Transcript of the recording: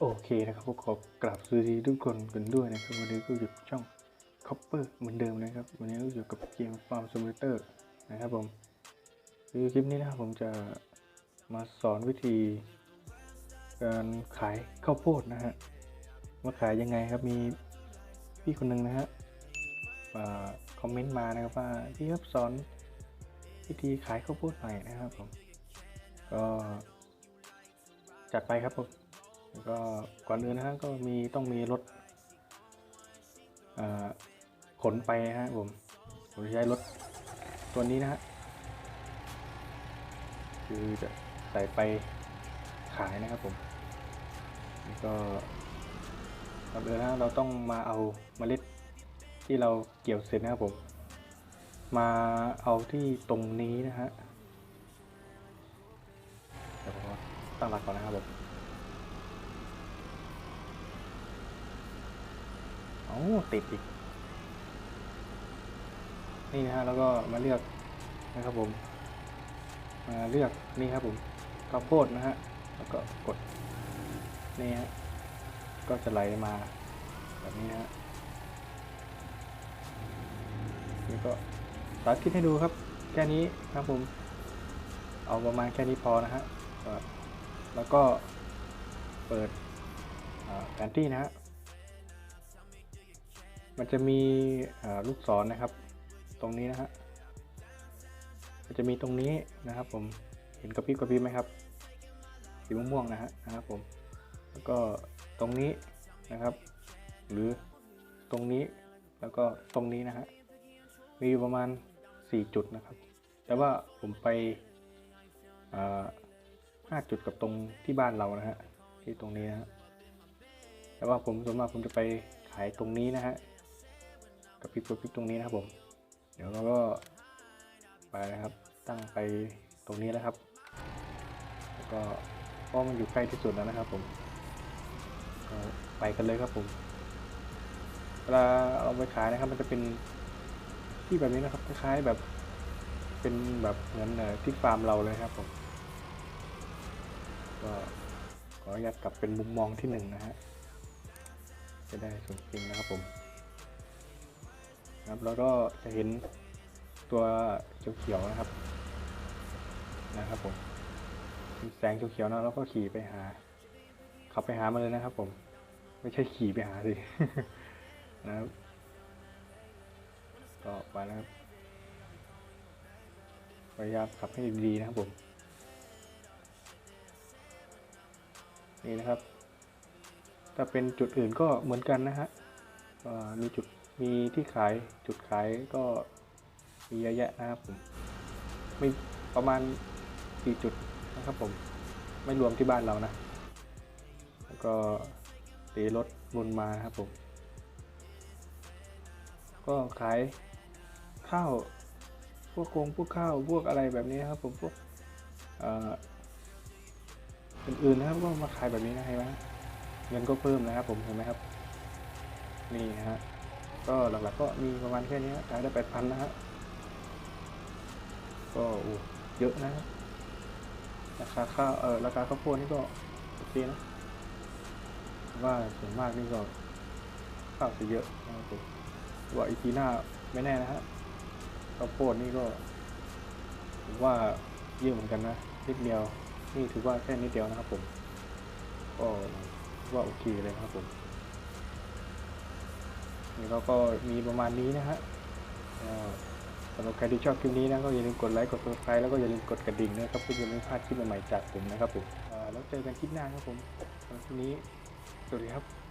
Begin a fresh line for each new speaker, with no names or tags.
โอเคนะครับผมขอกราบสวัสดีทุกคนกันด้วยนะครับวันนี้ก็อยู่ช่อง Copper เหมือนเดิมนะครับ วันนี้ก็อยู่กับเกม Farm Simulator นะครับผมคือคลิปนี้นะครับผมจะมาสอนวิธี การขายข้าวโพดนะฮะว่าขายยังไงครับมีพี่คนหนึ่งนะฮะคอมเมนต์มานะครับว่าพี่ครับสอนวิธีขายข้าวโพดหน่อยนะครับผมก็จัดไปครับผม แล้วก็ก่อนอื่นนะฮะก็มีต้องมีรถขนไปฮะผมผมจะใช้รถตัวนี้นะฮะคือจะใส่ไปขายนะครับผมแล้วก็ก่อนอื่นนะฮะเราต้องมาเอาเมล็ดที่เราเกี่ยวเสร็จนะครับผม มาเอาที่ตรงนี้นะฮะเดี๋ยวผมตั้งหลักก่อนนะครับผม อ้ติดอีก นี่นะฮะแล้วก็มาเลือกนะครับผมมาเลือกนี่ครับผมข้าวโพดนะฮะแล้วก็กดนี่ฮะก็จะไหลมาแบบนี้นะฮะนี่ก็สาธิตให้ดูครับ แค่นี้ครับผม เอาประมาณแค่นี้พอนะฮะแล้วก็เปิดแผนที่นะฮะ มันจะมีลูกศรนะครับ ตรงนี้นะฮะมันจะมีตรงนี้นะครับ ผมเห็นกระพริบกระพริบไหมครับสีม่วงๆนะฮะนะครับผมแล้วก็ตรงนี้นะครับ หรือตรงนี้แล้วก็ตรงนี้นะฮะมีอยู่ประมาณ 4 จุดนะครับ แต่ว่าผมไปห้าจุดกับตรงที่บ้านเรานะฮะที่ตรงนี้นะฮะแต่ว่าผมส่วนมากผมจะไปขายตรงนี้นะฮะ กับพริกกับพริกตรงนี้นะครับผม เดี๋ยวเราก็ไปนะครับ ตั้งไปตรงนี้แล้วครับ แล้วก็เพราะมันอยู่ใกล้ที่สุดแล้วนะครับ ผมก็ไปกันเลยครับผมเวลาเอาไปขายนะครับ มันจะเป็นที่แบบนี้นะครับคล้ายๆแบบเป็นแบบเหมือนที่ฟาร์มเราเลยครับผมก็ขออนุญาตกลับเป็นมุมมองที่หนึ่งนะฮะจะได้สมจริงนะครับผม ครับ แล้วก็จะเห็นตัวเขียวๆนะครับ นะครับผมแสงเขียวๆนะแล้วก็ขี่ไปหา ขับไปหามาเลยนะครับ ผม ไม่ใช่ขี่ไปหาสินะครับก็ไปนะครับพยายามขับให้ดีๆนะครับผม นี่นะครับ ถ้าเป็นจุดอื่นก็เหมือนกันนะฮะมีจุด มีที่ขายจุดขายก็มีเยอะแยะนะครับผมมีประมาณสี่จุดนะครับผม ไม่รวมที่บ้านเรานะ แล้วก็ตีรถวนมาครับผม ก็ขายข้าว พวกโกงพวกข้าว พวกอะไรแบบนี้ครับผมพวกอื่นๆนะครับก็มาขายแบบนี้นะเห็นไหมเงินก็เพิ่มนะครับผมเห็นไหมครับ นี่นะฮะ ก็หลักๆก็มีประมาณแค่นี้ขายได้แปดพันนะฮะก็เยอะนะราคาข้าวเออราคาข้าวโพดนี่ก็โอเคนะว่าส่วนมากนี่ก็ข้าวจะเยอะนะครับว่าอีพีหน้าไม่แน่นะฮะข้าวโพดนี่ก็ผมว่าเยอะเหมือนกันนะนิดเดียวนี่ถือว่าแค่นิดเดียวนะครับผมก็ว่าโอเคเลยนะครับผม เราก็มีประมาณนี้นะฮะสำหรับใครที่ชอบคลิปนี้นะก็อย่าลืมกดไลค์กดซับสไครต์แล้วก็อย่าลืมกดกระดิ่งนะครับเพื่อจะไม่พลาดคลิปใหม่ๆจากผมนะครับผมแล้วเจอกันคลิปหน้าครับผมสำหรับคลิปนี้สวัสดีครับ